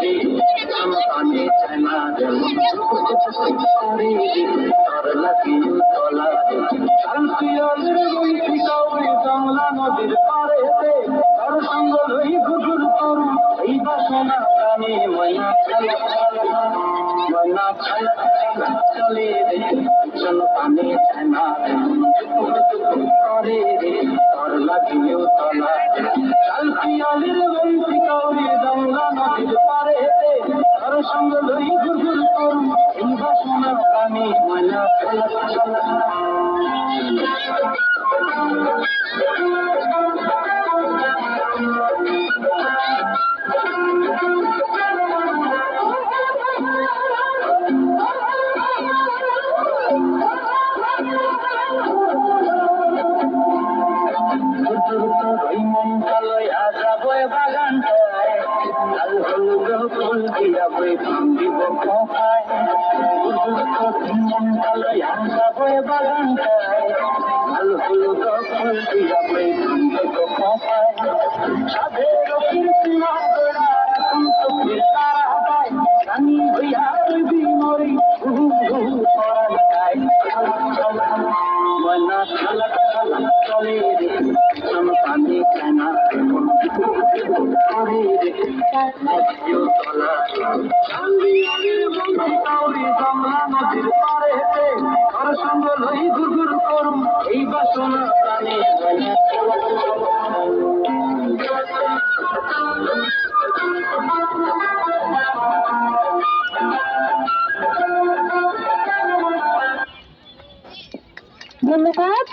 রে সন্তানে চায়না যেমন করে রে। তার লাগিয়ে তলা শান্তিয়ালের বই শিকাবে বাংলা নদীর পাড়েতে তার সঙ্গ লই গুজুর করু। এই বাসনা প্রাণে ময়না খেলা ময়না খেলা চলে রে। সন্তানে চায়না করে রে। তার লাগিয়েও তলা শান্তিয়ালের বই শিকাবে বাংলা প্রাণে ময়না বই দিব কোথায় মন কালয়া যাবই বাগানটায় লাল হলুদ ফুল দিয়া বই দিব ধন্যবাদ।